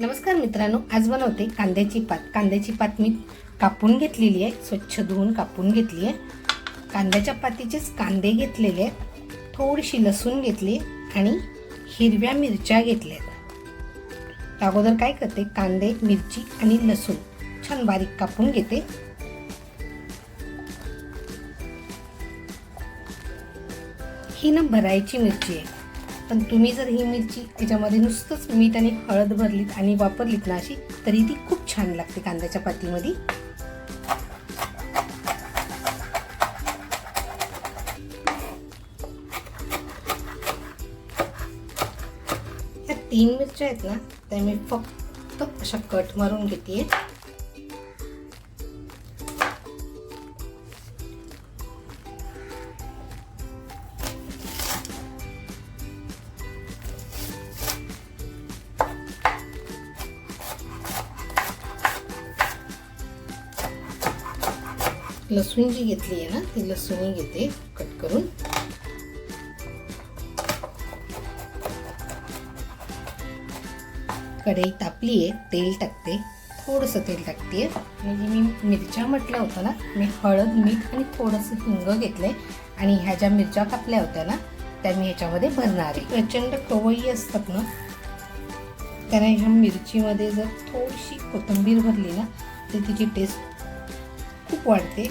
नमस्कार मित्रांनो आज बनवते कांद्याची पात. कांद्याची पात मी कापून घेतलेली आहे स्वच्छ धुवून कापून घेतली आहे. कांद्याच्या पातीचेच कांदे घेतलेले आहेत थोडीशी लसूण घेतली आणि हिरव्या मिरच्या घेतल्या आहेत. अगोदर काय करते कांदे मिरची आणि लसूण छान बारीक कापून घेते. ही ना भरायची मिरची आहे. पण तुम्ही जर ही मिरची याच्यामध्ये नुसतंच मीठ आणि हळद भरलीत आणि वापरलीत ना अशी तरी ती खूप छान लागते कांद्याच्या पातीमध्ये. ह्या तीन मिरच्या आहेत ना त्या मी फक्त अशा कट मारून घेते लसूण जी घेतली आहे ना ती लसूण घेते कट करून. कढई तापली आहे तेल टाकते थोडंसं तेल टाकते. म्हणजे मी मिरच्या म्हटलं होतं ना मी हळद मीठ आणि थोडंसं हिंग घेतलंय. आणि ह्या ज्या मिरच्या कापल्या होत्या ना त्या मी ह्याच्यामध्ये भरणार आहे. प्रचंड कवई असतात ना. त्याने ह्या मिरचीमध्ये जर थोडीशी कोथिंबीर भरली ना तर तिची टेस्ट खूप वाढते.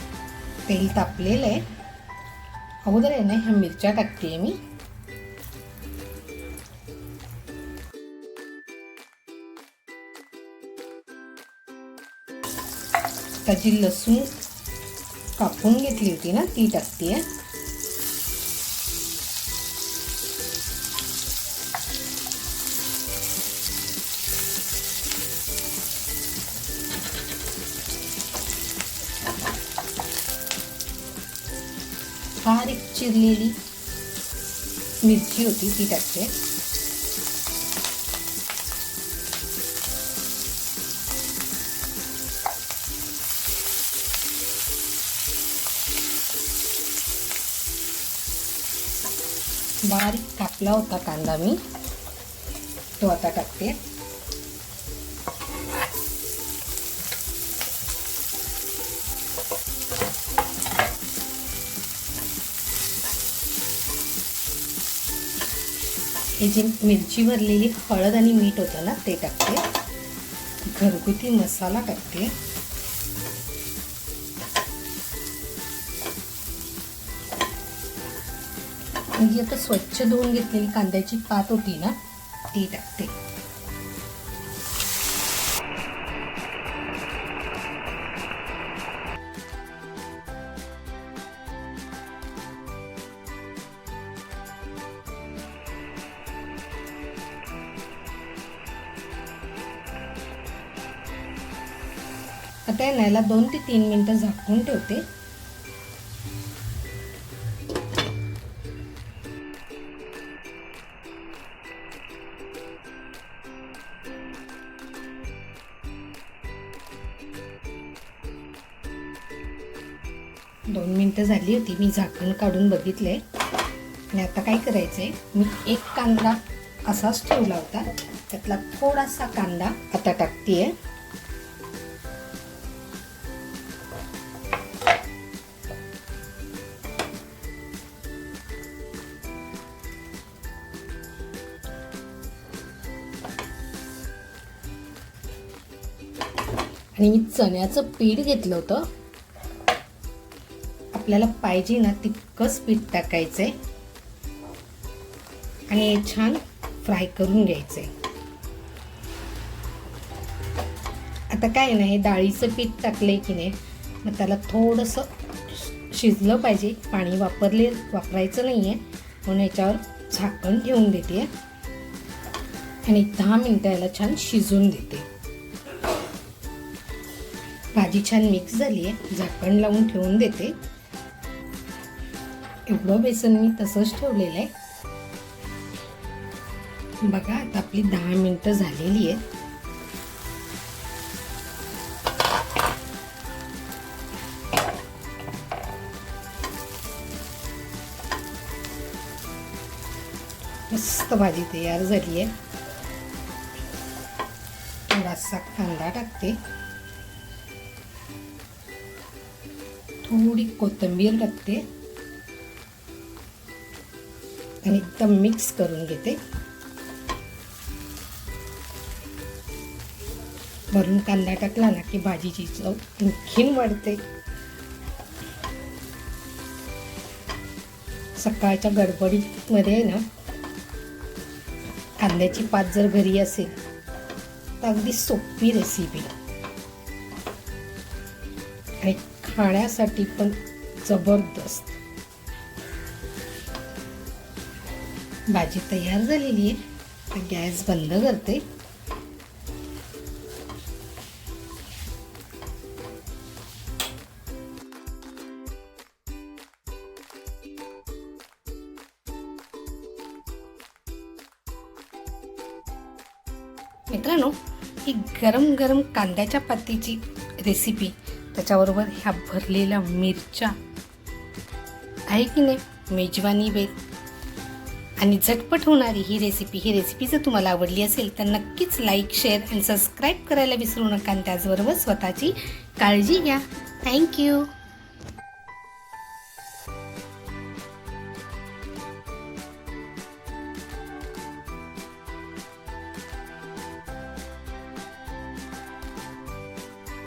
तेल तापलेलं आहे. अगोदर आहे ना ह्या मिरच्या टाकते मी. त्याची लसूण कापून घेतली होती ना ती टाकते आहे चिरलेली मिरची होती ती टाकते. बारीक कापला होता कांदा मी. तो आता टाकते. हे जी मिरची भरलेली हळद आणि मीठ होतं ना ते टाकते. घरगुती मसाला टाकते. म्हणजे आता स्वच्छ धुवून घेतलेली कांद्याची पात होती ना ती टाकते. आता याला दोन ते तीन मिनिटं झाकून ठेवते. दोन मिनटं झाली होती मी झाकण काढून बघितले आणि आता काय करायचं आहे मी एक कांदा असाच ठेवला होता. त्यातला थोडासा कांदा आता टाकते आणि मी चण्याचं पीठ घेतलं होतं. आपल्याला पाहिजे ना तितकंच पीठ टाकायचं आहे आणि हे छान फ्राय करून घ्यायचं आहे आता काय ना हे डाळीचं पीठ टाकलं आहे की नाही मग त्याला थोडंसं शिजलं पाहिजे. पाणी वापरले वापरायचं नाही आहे म्हणून याच्यावर झाकण ठेवून देते. आणि दहा मिनटं याला छान शिजून देते. भाजी छान मिक्स झाली आहे झाकण लावून ठेवून देते. एवढं बेसन मी तसंच ठेवलेलं आहे. बघा आता आपली दहा मिनटं झालेली आहेत. मस्त भाजी तयार झाली आहे. थोडासा कांदा टाकते. थोडी कोथिंबीर टाकते आणि एकदम मिक्स करून घेते वरून कांदा टाकला ना की भाजीची चव आणखीन वाढते सकाळच्या गडबडीमध्ये आहे ना कांद्याची पात जर घरी असेल तर अगदी सोपी रेसिपी आणि खाण्यासाठी पण जबरदस्त. भाजी तयार झालेली आहे. गॅस बंद करते. मित्रांनो ही गरम गरम कांद्याच्या पातीची रेसिपी त्याच्याबरोबर ह्या भरलेल्या मिरच्या. आहे की नाही? मेजवानी बेत आणि झटपट होणारी ही रेसिपी ही रेसिपी जर तुम्हाला आवडली असेल तर नक्कीच लाईक शेअर आणि सबस्क्राईब करायला विसरू नका. आणि त्याचबरोबर स्वतःची काळजी घ्या. थँक्यू